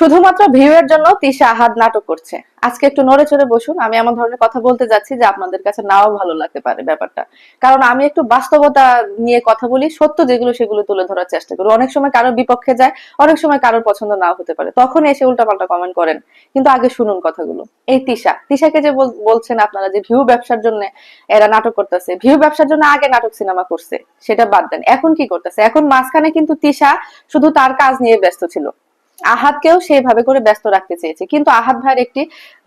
শুধুমাত্র ভিউ এর জন্য তিশা আহাদ নাটক করছে। আজকে একটু নড়ে চড়ে বসুন, আমি এমন ধরনের কথা বলতে যাচ্ছি যে আপনাদের কাছে নাও ভালো লাগতে পারে ব্যাপারটা। কারণ আমি একটু বাস্তবতা নিয়ে কথা বলি, সত্য যেগুলো সেগুলো তুলে ধরার চেষ্টা করি। অনেক সময় কারোর বিপক্ষে যায়, অনেক সময় কারোর পছন্দ নাও হতে পারে। তখন এসে উল্টাপাল্টা কমেন্ট করেন। কিন্তু আগে শুনুন কথাগুলো। এই তিশা, তিশাকে যে বল- বলছেন আপনারা যে ভিউ ব্যবসার জন্য এরা নাটক করতেছে, ভিউ ব্যবসার জন্য আগে নাটক সিনেমা করছে, সেটা বাদ দেন। এখন কি করতেছে? এখন মাঝখানে কিন্তু তিশা শুধু তার কাজ নিয়ে ব্যস্ত ছিল। আহাতকেও সেইভাবে করে ব্যস্ত রাখতে চেয়েছে। কিন্তু আহাত ভাইয়ের একটি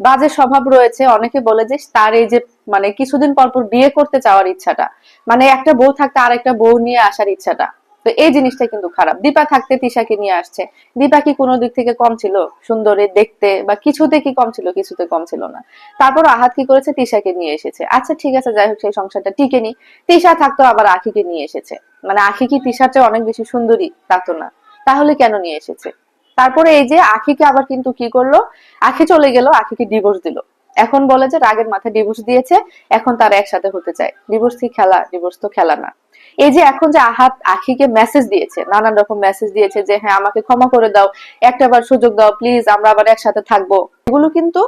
বাজে স্বভাব রয়েছে। অনেকে বলে যে তার এই যে মানে কিছুদিন পর পর বিয়ে করতে চাওয়ার ইচ্ছাটা মানে একটা বউ থাকতে আর একটা বউ নিয়ে আসার ইচ্ছাটা, তো এই জিনিসটা কিন্তু খারাপ। দীপা থাকতে তিশাকে নিয়ে আসছে। দীপা কি কোনো দিক থেকে কম ছিল? সুন্দরী দেখতে বা কিছুতে কি কম ছিল, কিছুতে কম ছিল না। তারপর আহাত কি করেছে? তিশাকে নিয়ে এসেছে। আচ্ছা ঠিক আছে, যাই হোক, সেই সংসারটা টিকে নি তিশা থাকতো আবার আখিকে নিয়ে এসেছে। মানে আখি কি তিশার চেয়ে অনেক বেশি সুন্দরী? তা তো না। তাহলে কেন নিয়ে এসেছে? তারপরে এই যে আখিকে আবার কিন্তু কি করল? আখি চলে গেল, আখিকে ডিভোর্স দিল। এখন বলে যে রাগের মাথায় ডিভোর্স দিয়েছে, এখন তারা একসাথে হতে চায়। ডিভোর্স কি খেলা? ডিভোর্স তো খেলা না। এই যে এখন যে আহাত আখিকে মেসেজ দিয়েছে, নানান রকম মেসেজ দিয়েছে যে হ্যাঁ আমাকে ক্ষমা করে দাও একটা বার সুযোগ দাও প্লিজ আমরা আবার একসাথে থাকব। এগুলো কিন্তু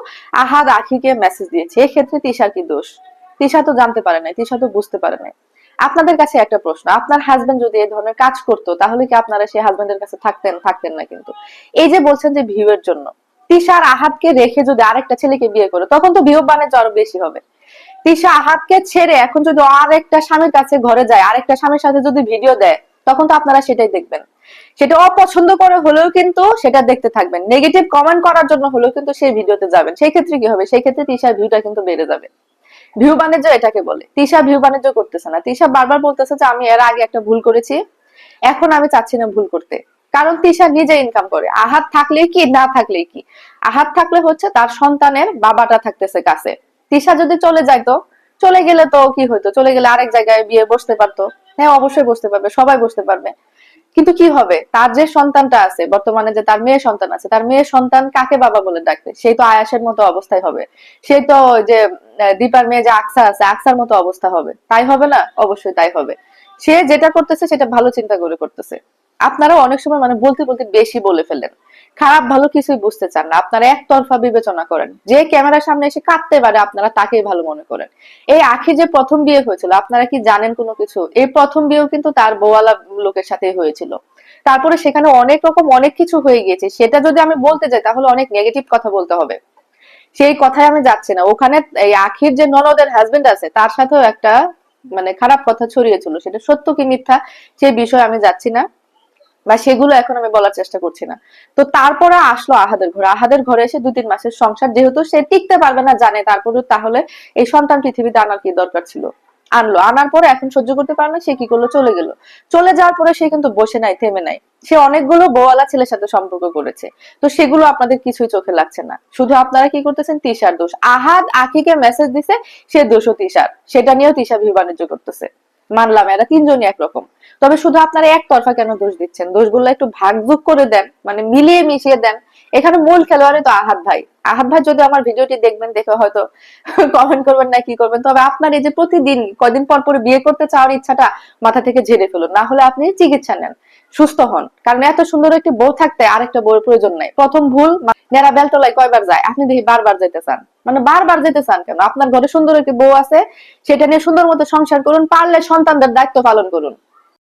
আহাত আখিকে মেসেজ দিয়েছে। এক্ষেত্রে তিশার কি দোষ? তিশা তো জানতে পারে না তিশা তো বুঝতে পারে না আপনাদের কাছে একটা প্রশ্ন, আপনার হাজবেন্ড যদি এই ধরনের কাজ করতো, তাহলে কি আপনারা সেই হাজবেন্ডের কাছে থাকতেন থাকতেন না কিন্তু? এই যে বলছেন যে ভিউ এর জন্য তিশার আহাতকে রেখে যদি আরেকটা ছেলেকে বিয়ে করে, তখন তো বিয়োগ বাণিজ্য আরও বেশি হবে। তিশা আহাতকে ছেড়ে এখন যদি আরেকটা স্বামীর কাছে ঘরে যায়, আরেকটা স্বামীর সাথে যদি ভিডিও দেয়, তখন তো আপনারা সেটাই দেখবেন। সেটা অপছন্দ করে হলেও কিন্তু সেটা দেখতে থাকবেন। নেগেটিভ কমেন্ট করার জন্য হলেও কিন্তু সেই ভিডিওতে যাবেন। সেই ক্ষেত্রে কি হবে? সেই ক্ষেত্রে তিশার ভিউটা কিন্তু বেড়ে যাবে। ভিউ বাণিজ্য এটাকে বলে। তিশা ভিউ বাণিজ্য করতেছে না। তিশা বারবার বলতেছে যে, আমি এর আগে একটা ভুল করেছি। এখন আমি চাচ্ছি না ভুল করতে। কারণ তিশা নিজে ইনকাম করে। আহাত থাকলে কি, না থাকলে কি? আহাত থাকলে হচ্ছে তার সন্তানের বাবাটা থাকতেছে কাছে। তিশা যদি চলে যাইতো, চলে গেলে তো কি হইতো? চলে গেলে আরেক জায়গায় বিয়ে বসতে পারতো। হ্যাঁ অবশ্যই বসতে পারবে, সবাই বসতে পারবে। কিন্তু কি হবে? তার যে সন্তানটা আছে, বর্তমানে যে তার মেয়ে সন্তান আছে, তার মেয়ে সন্তান কাকে বাবা বলে ডাকবে? সেই তো আয়াসের মতো অবস্থায় হবে। সেই তো যে দীপার মেয়ে যে আকসা আছে, আকসার মতো অবস্থা হবে। তাই হবে না? অবশ্যই তাই হবে। সে যেটা করতেছে, সেটা ভালো চিন্তা করে করতেছে। আপনারা অনেক সময় মানে বলতে বলতে বেশি বলে ফেলেন খারাপ ভালো কিছুই বুঝতে চান না। আপনারা একতরফা বিবেচনা করেন। যে ক্যামেরার সামনে এসে কাঁদতে পারে, আপনারা তাকেই ভালো মনে করেন। এই আখি যে প্রথম বিয়ে হয়েছিল, আপনারা কি জানেন কোনো কিছু? এই প্রথম বিয়েও কিন্তু তার বোয়ালা লোকের সাথে হয়েছিল। তারপরে সেখানে অনেক রকম অনেক কিছু হয়ে গিয়েছে। সেটা যদি আমি বলতে যাই, তাহলে অনেক নেগেটিভ কথা বলতে হবে। সেই কথায় আমি যাচ্ছি না। ওখানে এই আখির যে ননদের হাজবেন্ড আছে, তার সাথেও একটা মানে খারাপ কথা ছড়িয়েছিল। সেটা সত্য কি মিথ্যা সেই বিষয়ে আমি যাচ্ছি না। বা সেগুলো এখন আমি বলার চেষ্টা করছি না। তো তারপরে আসলো আহাদের ঘরে আহাদের ঘরে এসে দুই তিন মাসের সংসার, যেহেতু সে টিকতে পারবে না, জানে তারপরে তাহলে এই সন্তান পৃথিবীতে আনার কি দরকার ছিল? আনলো। আনার পরে এখন সহ্য করতে পারে না, সে কি করল? চলে গেল। চলে যাওয়ার পরে সে কিন্তু বসে নাই, থেমে নাই। সে অনেকগুলো বোয়ালা ছেলের সাথে সম্পর্ক করেছে। তো সেগুলো আপনাদের কিছুই চোখে লাগছে না। শুধু আপনারা কি করতেছেন? তিশার দোষ। আহাদ আখিকে মেসেজ দিছে, সে দোষও তিশার। সেটা নিয়েও তিশা ভিউ বাণিজ্য করতেছে। মানলাম, এরা তিনজনই একরকম। তবে শুধু আপনারা একতরফা কেন দোষ দিচ্ছেন? দোষগুলো একটু ভাগ যোগ করে দেন মানে মিলিয়ে মিশিয়ে দেন। এখানে মূল খেলোয়াড়ে তো আহাত ভাই। আহাত ভাই যদি আমার ভিডিওটি দেখবেন, দেখে হয়তো কমেন্ট করবেন না, কি করবেন। তবে আপনার এই যে প্রতিদিন কদিন পর পর বিয়ে করতে চাওয়ার ইচ্ছাটা মাথা থেকে ঝেড়ে ফেলুন, না হলে আপনি চিকিৎসা নেন। সুস্থ হন। কারণ এত সুন্দর একটি বউ থাকতে আরেকটা বউয়ের প্রয়োজন নাই। প্রথম ভুল নেরা বেলতলায় কয়বার যায়? আপনি দেখি বারবার যেতে চান। মানে বারবার যেতে চান কেন? আপনার ঘরে সুন্দর একটি বউ আছে, সেটা নিয়ে সুন্দর মতো সংসার করুন, পারলে সন্তানদের দায়িত্ব পালন করুন।